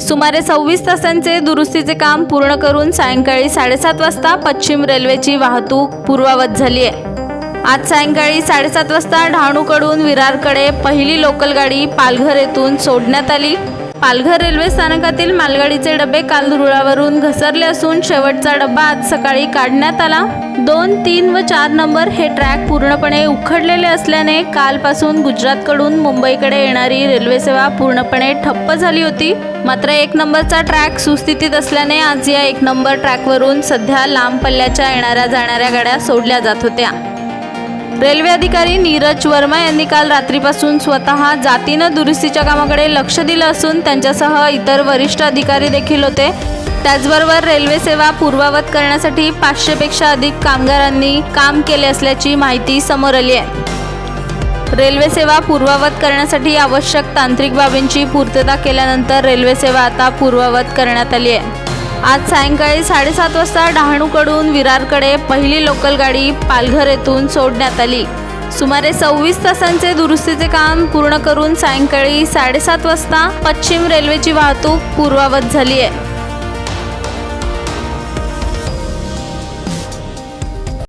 सुमारे सव्वीस तासांचे दुरुस्तीचे काम पूर्ण करून सायंकाळी साडेसात वाजता पश्चिम रेल्वेची वाहतूक पूर्ववत झाली आहे आज सायंकाळी साडेसात वाजता डहाणूकडून विरारकडे पहिली लोकल गाडी पालघर येथून सोडण्यात आली. पालघर रेल्वे स्थानकातील मालगाडीचे डबे काल रुळावरून घसरले असून शेवटचा डबा आज सकाळी काढण्यात आला. दोन तीन व चार नंबर हे ट्रॅक पूर्णपणे उखडलेले असल्याने कालपासून गुजरातकडून मुंबईकडे येणारी रेल्वेसेवा पूर्णपणे ठप्प झाली होती. मात्र एक नंबरचा ट्रॅक सुस्थितीत असल्याने आज या एक नंबर ट्रॅकवरून सध्या लांब पल्ल्याच्या येणाऱ्या जाणाऱ्या गाड्या सोडल्या जात होत्या. रेल्वे अधिकारी नीरज वर्मा यांनी काल रात्रीपासून स्वतः जातीनं दुरुस्तीच्या कामाकडे लक्ष दिलं असून त्यांच्यासह इतर वरिष्ठ अधिकारी देखील होते. त्याचबरोबर रेल्वे सेवा पूर्ववत करण्यासाठी पाचशेपेक्षा अधिक कामगारांनी काम केले असल्याची माहिती समोर आली आहे. रेल्वे सेवा पूर्ववत करण्यासाठी आवश्यक तांत्रिक बाबींची पूर्तता केल्यानंतर रेल्वे सेवा आता पूर्ववत करण्यात आली आहे. आज सायंकाळी साडेसात वाजता डहाणूकडून विरारकडे पहिली लोकल गाडी पालघर येथून सोडण्यात आली. सुमारे सव्वीस तासांचे दुरुस्तीचे काम पूर्ण करून सायंकाळी साडेसात वाजता पश्चिम रेल्वेची वाहतूक पूर्ववत झाली आहे.